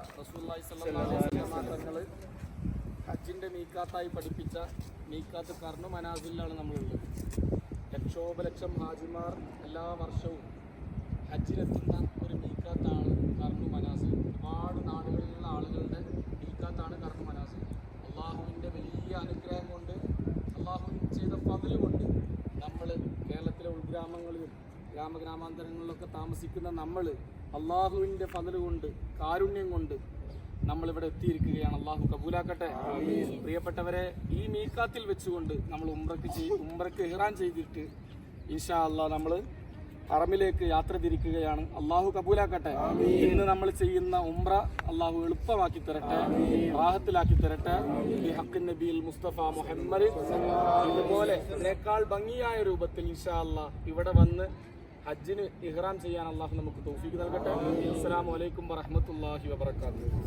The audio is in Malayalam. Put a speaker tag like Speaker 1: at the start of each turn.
Speaker 1: വസല്ലം തങ്ങൾ ഹജ്ജിന്റെ മീക്കാത്തായി പഠിപ്പിച്ച മീക്കാത്ത് കർണ മനാസിലാണ് നമ്മളുള്ളത്. ലക്ഷോപലക്ഷം ഹാജിമാർ എല്ലാ വർഷവും ഹജ്ജിലെത്തുന്ന ഒരു മീക്കാത്താണ് കർണു മനാസിൽ. ഒരുപാട് നാടുകളിലുള്ള ആളുകളുടെ മീക്കാത്താണ് കർണു മനാസിൽ. അള്ളാഹുവിന്റെ വലിയ അനുഗ്രഹം കൊണ്ട് അള്ളാഹു ചെയ്ത പതിൽ കൊണ്ട് നമ്മൾ കേരളത്തിലെ ഉൾഗ്രാമങ്ങളിലും ഗ്രാമഗ്രാമാന്തരങ്ങളിലൊക്കെ താമസിക്കുന്ന നമ്മൾ അള്ളാഹുവിന്റെ പതൽ കൊണ്ട് കാരുണ്യം കൊണ്ട് നമ്മളിവിടെ എത്തിയിരിക്കുകയാണ്. അള്ളാഹു കബൂലാക്കട്ടെ. പ്രിയപ്പെട്ടവരെ ഈ മീക്കാത്തിൽ വെച്ചുകൊണ്ട് നമ്മൾ ഉംറക്ക് ചെയ് ഉംറക്ക് ഇഹ്റാൻ ചെയ്തിട്ട് ഇൻഷാ അള്ളാ നമ്മൾ ഹറമിലേക്ക് യാത്ര തിരിക്കുകയാണ്. അള്ളാഹു കബൂലാക്കട്ടെ. ഇന്ന് നമ്മൾ ചെയ്യുന്ന ഉംറ അള്ളാഹു എളുപ്പമാക്കി തരട്ടെ. റാഹത്തിലാക്കി തരട്ടെ. ഈ ഹക്കിൻ നബിയിൽ മുസ്തഫ മുഹമ്മദ് ഇതുപോലെ ഇതിനേക്കാൾ ഭംഗിയായ രൂപത്തിൽ ഇൻഷാ അള്ളാ ഇവിടെ വന്ന് ഹജ്ജിന് ഇഹ്റാം ചെയ്യാൻ അള്ളാഹു നമുക്ക് തൗഫീഖ് നൽകട്ടെ. അസ്സാം വലൈക്കും വറഹ്മത്തുള്ളാഹി വബറകാതുഹു.